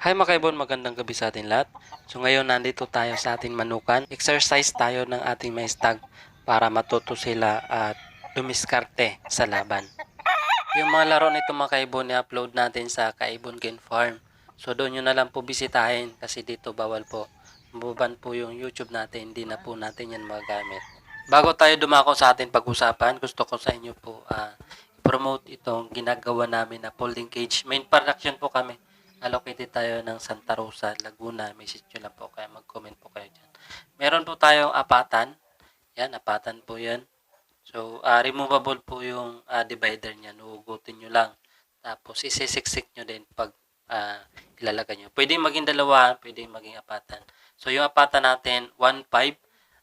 Hi mga kaibon, magandang gabi sa atin lahat. So ngayon nandito tayo sa ating manukan. Exercise tayo ng ating mga stag para matuto sila at dumiskarte sa laban. Yung mga laro nito mga kaibon i-upload natin sa Kaibon Game Farm. So doon nyo na lang po bisitahin kasi dito bawal po. Mabuban po yung YouTube natin, hindi na po natin yan magagamit. Bago tayo dumako sa ating pag-usapan, gusto ko sa inyo po ah, promote itong ginagawa namin na folding cage. Main production po kami. Allocated tayo ng Santa Rosa, Laguna. Message nyo lang po kaya mag-comment po kayo dyan. Meron po tayong apatan. Yan, apatan po yan. So, ah, removable po yung ah, divider niya. Nuhugutin nyo lang. Tapos, isisiksik nyo din pag ah, ilalagay nyo. Pwede maging dalawa, pwede maging apatan. So, yung apatan natin, 1.5.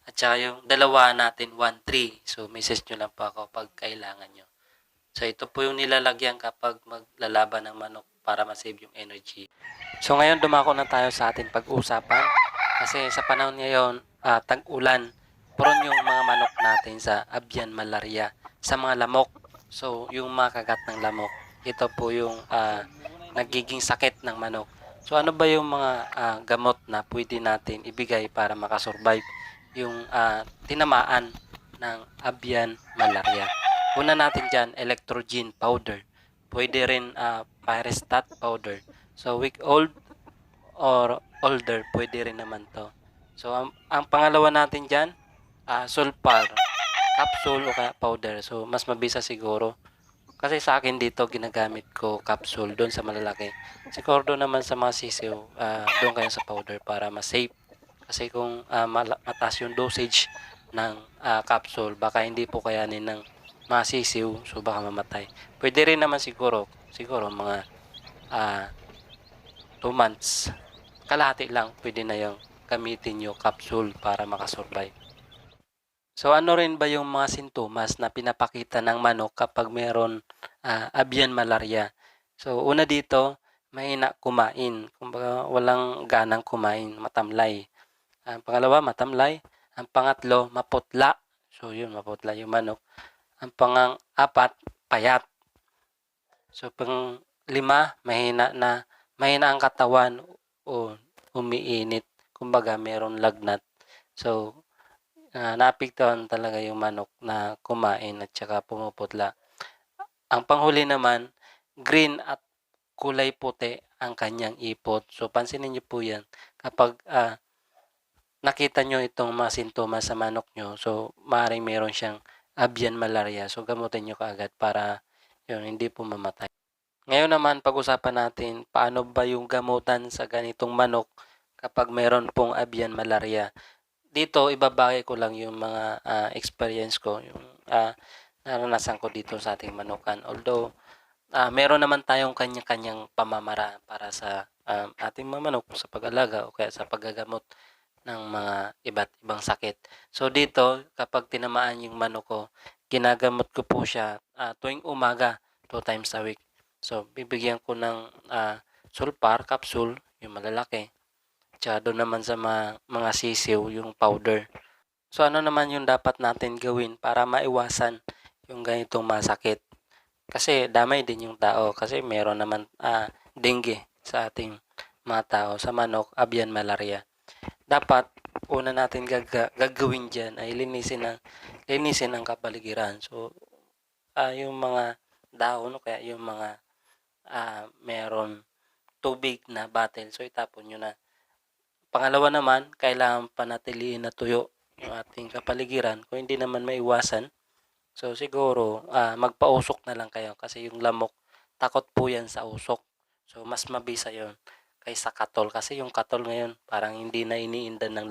At saka yung dalawa natin, 1.3. So, message nyo lang po ako pag kailangan nyo. So, ito po yung nilalagyan kapag maglalaban ng manok para ma-save yung energy. So, ngayon dumako na tayo sa ating pag-usapan. Kasi sa panahon ngayon, ah, tag-ulan, prone yung mga manok natin sa avian malaria, sa mga lamok. So, yung mga kagat ng lamok, ito po yung ah, nagiging sakit ng manok. So, ano ba yung mga ah, gamot na pwede natin ibigay para makasurvive yung ah, tinamaan ng avian malaria? Una natin dyan, electrogen powder. Pwede rin ah, pyrestat powder. So, week old or older, pwede rin naman to. So, ang, ang pangalawa natin dyan, ah, sulfar, capsule o kaya powder. So, mas mabisa siguro. Kasi sa akin dito, ginagamit ko capsule doon sa malalaki. Siguro doon naman sa mga sisiw, ah, doon kayo sa powder para mas safe. Kasi kung mala- mataas yung dosage ng ah, capsule, baka hindi po kayanin ng mga sisiw, so baka mamatay. Pwede rin naman siguro, siguro mga 2 months. Kalahati lang, pwede na yung gamitin yung capsule para makasurvive. So ano rin ba yung mga sintomas na pinapakita ng manok kapag meron ah, avian malaria? So una dito, mahina kumain. Kumbaga walang ganang kumain, matamlay. Ang pangalawa, matamlay. Ang pangatlo, maputla. So yun, maputla yung manok. Ang pang-apat, payat. So pang lima, mahina na mahina ang katawan o umiinit. Kumbaga meron lagnat. So uh, naapektuhan talaga yung manok na kumain at saka pumuputla. Ang panghuli naman, green at kulay puti ang kanyang ipot. So pansinin niyo po yan kapag ah, nakita nyo itong mga sintomas sa manok nyo, so maaaring meron siyang avian malaria. So gamutin nyo kaagad para yun, hindi po mamatay. Ngayon naman, pag-usapan natin paano ba yung gamutan sa ganitong manok kapag meron pong avian malaria dito ibabagay ko lang yung mga ah, experience ko, yung ah, naranasan ko dito sa ating manukan. Although ah, meron naman tayong kanya-kanyang pamamaraan para sa um, ating mga manok sa pag-alaga o kaya sa paggagamot ng mga iba't ibang sakit. So dito, kapag tinamaan yung manok ko, ginagamot ko po siya ah, tuwing umaga, two times a week. So bibigyan ko ng ah, sulfar capsule, yung malalaki, Tsaka doon naman sa mga, mga sisiw, yung powder. So ano naman yung dapat natin gawin para maiwasan yung ganitong masakit? Kasi damay din yung tao kasi meron naman ah, dengue sa ating mga tao, sa manok, avian malaria. Dapat una natin gaga, gagawin dyan ay linisin ang, linisin ang kapaligiran. So ah, yung mga dahon o kaya yung mga ah, meron tubig na bottle, so itapon nyo na. Pangalawa naman, kailangan panatiliin na tuyo yung ating kapaligiran. Kung hindi naman maiwasan, so siguro ah, magpausok na lang kayo kasi yung lamok, takot po yan sa usok. So mas mabisa yon kaysa katol kasi yung katol ngayon parang hindi na iniindan ng